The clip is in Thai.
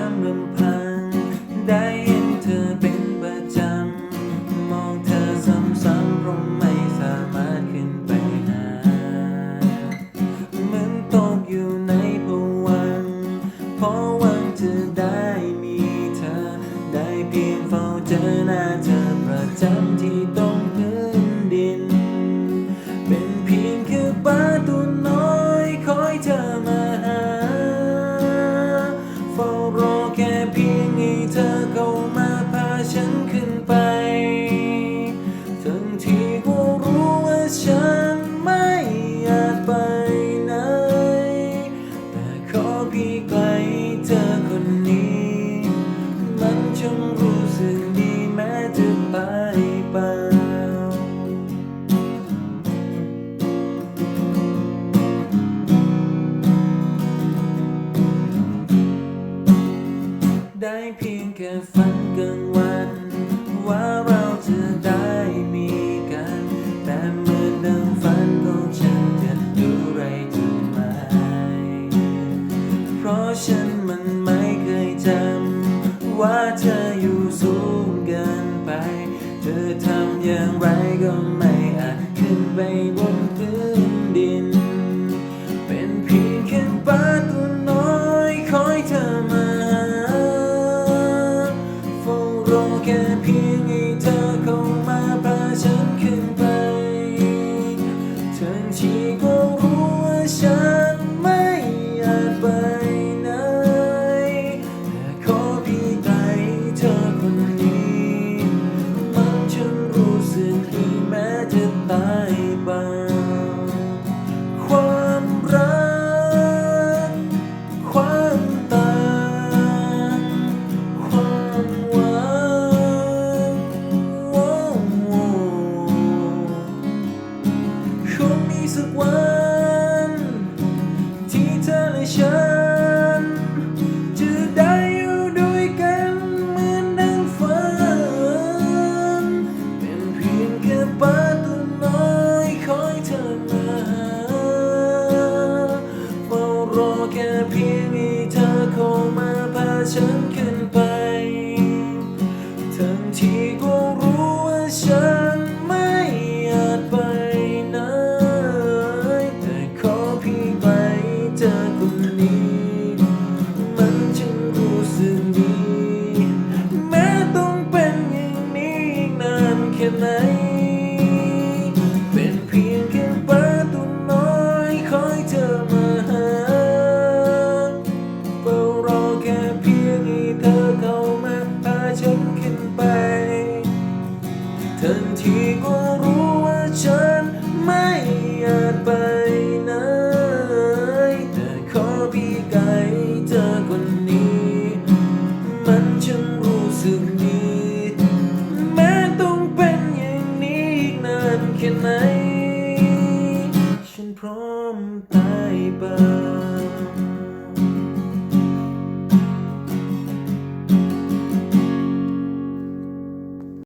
ามลำพัง ได้เห็นเธอเป็นประจำ มองเธอซ้ำซ้ำราะไม่สามารถขึ้นไปหาเหมือนตกอยู่ในภวังเพราะวังจะได้มีเธอ ได้เพียงเฝ้าเจอหน้าเธอ ขอเพี่ไกลเธอคนนี้ มันช่างรู้สึกดีแม้จะไปเปล่าได้เพียงแค่ฝัน ฉันมันไม่เคยจำว่าเธออยู่สูงเกินไป เธอทำอย่างไรก็ไม่อาจขึ้นไปบนพื้นดิน เป็นเพียงแค่ปลาตัวน้อยคอยเธอมาเฝ้ารอแค่เพียงให้เธอเข้ามาพาฉันขึ้นไปทั้งที่ก็รู้ว่าฉัน คนนี้มันฉันรู้สึกดีแม้จะตายเปล่าความรัก ความต่างความหวังโอ้โอ้คงมีสักวัน ฉันขึ้น ก็รู้ว่าฉันไม่อาจไปไหน แต่ขอพี่ไกลเธอคนนี้ มันช่างรู้สึกดี แม้ต้องเป็นอย่างนี้อีกนานแค่ไหน